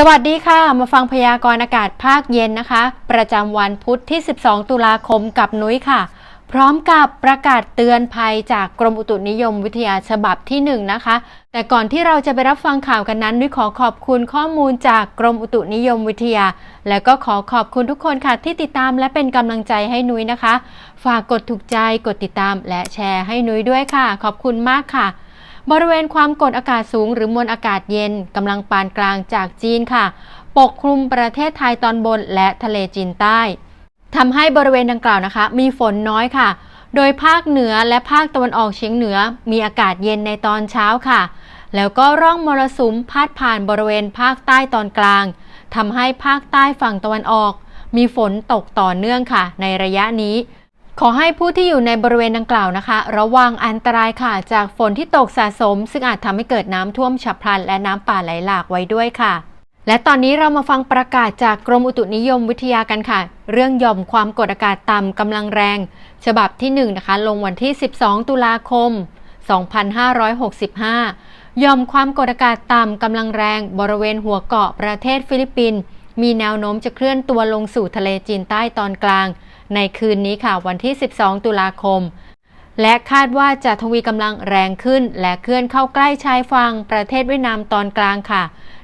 สวัสดีค่ะ มาฟังพยากรณ์อากาศภาคเย็นนะคะ ประจำวันพุธที่ 12 ตุลาคมกับนุ้ยค่ะ พร้อมกับประกาศเตือนภัยจากกรมอุตุนิยมวิทยาฉบับที่ 1 นะคะ แต่ก่อนที่เราจะไปรับฟังข่าวกันนั้นนุ้ยขอขอบคุณข้อมูลจากกรมอุตุนิยมวิทยา และก็ขอขอบคุณทุกคนค่ะ ที่ติดตามและเป็นกำลังใจให้นุ้ยนะคะ ฝากกดถูกใจกดติดตาม และแชร์ให้นุ้ยด้วยค่ะ ขอบคุณมากค่ะ บริเวณความกดอากาศสูงหรือมวลอากาศเย็นกำลังปานกลางจากจีนค่ะ ปกคลุมประเทศไทยตอนบนและทะเลจีนใต้ทำให้บริเวณดังกล่าวนะคะ มีฝนน้อยค่ะ โดยภาคเหนือและภาคตะวันออกเฉียงเหนือ มีอากาศเย็นในตอนเช้าค่ะ แล้วก็ร่องมรสุมพาดผ่านบริเวณภาคใต้ตอนกลางทำให้ภาคใต้ฝั่งตะวันออก มีฝนตกต่อเนื่องค่ะ ในระยะนี้ ขอให้ผู้ที่อยู่ในบริเวณดังกล่าวนะคะ ระวังอันตรายค่ะ จากฝนที่ตกสะสม ซึ่งอาจทำให้เกิดน้ำท่วมฉับพลัน และน้ำป่าไหลหลากไว้ด้วยค่ะ และตอนนี้เรามาฟังประกาศจากกรมอุตุนิยมวิทยากันค่ะ เรื่องหย่อมความกดอากาศต่ำกำลังแรง ฉบับที่1นะคะ ลงวันที่ 12 ตุลาคม 2565ย่อมความกดอากาศต่ำกำลังแรง บริเวณหัวเกาะประเทศฟิลิปปินส์ มีแนวโน้มจะเคลื่อนตัวลงสู่ทะเลจีนใต้ตอนกลาง ในคืนนี้ค่ะวันที่ 12 ตุลาคม และคาดว่าจะทวีกำลังแรงขึ้น และเคลื่อนเข้าใกล้ชายฝั่งประเทศเวียดนามตอนกลางค่ะ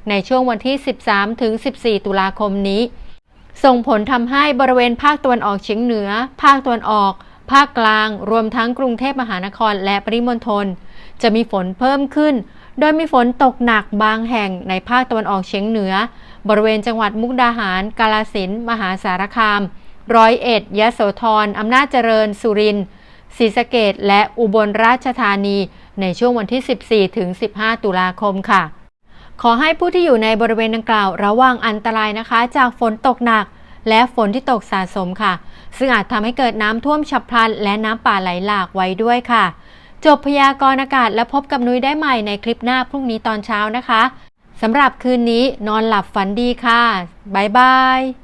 ในช่วงวันที่ 13 ถึง 14 ตุลาคมนี้ ส่งผลทำให้บริเวณภาคตะวันออกเฉียงเหนือ ภาคตะวันออก ภาคกลาง รวมทั้งกรุงเทพมหานครและปริมณฑล จะมีฝนเพิ่มขึ้น โดยมีฝนตกหนักบางแห่งในภาคตะวันออกเฉียงเหนือ บริเวณจังหวัดมุกดาหาร กาลสินมหาสารคาม ร้อยเอ็ด ยะโสธร อำนาจเจริญ สุรินทร์ศรีสะเกดและอุบลราชธานี ในช่วงวันที่ 14 ถึง 15 ตุลาคมค่ะ ขอให้ผู้ที่อยู่ในบริเวณดังกล่าว ระวังอันตรายนะคะ จากฝนตกหนักและฝนที่ตกสะสมค่ะ ซึ่งอาจทำให้เกิดน้ำท่วมฉับพลัน และน้ำป่าไหลหลากไว้ด้วยค่ะ จบพยากรณ์อากาศและพบกับนุ้ยได้ใหม่ในคลิปหน้าพรุ่งนี้ตอนเช้านะคะสำหรับคืนนี้นอนหลับฝันดีค่ะ บ๊ายบาย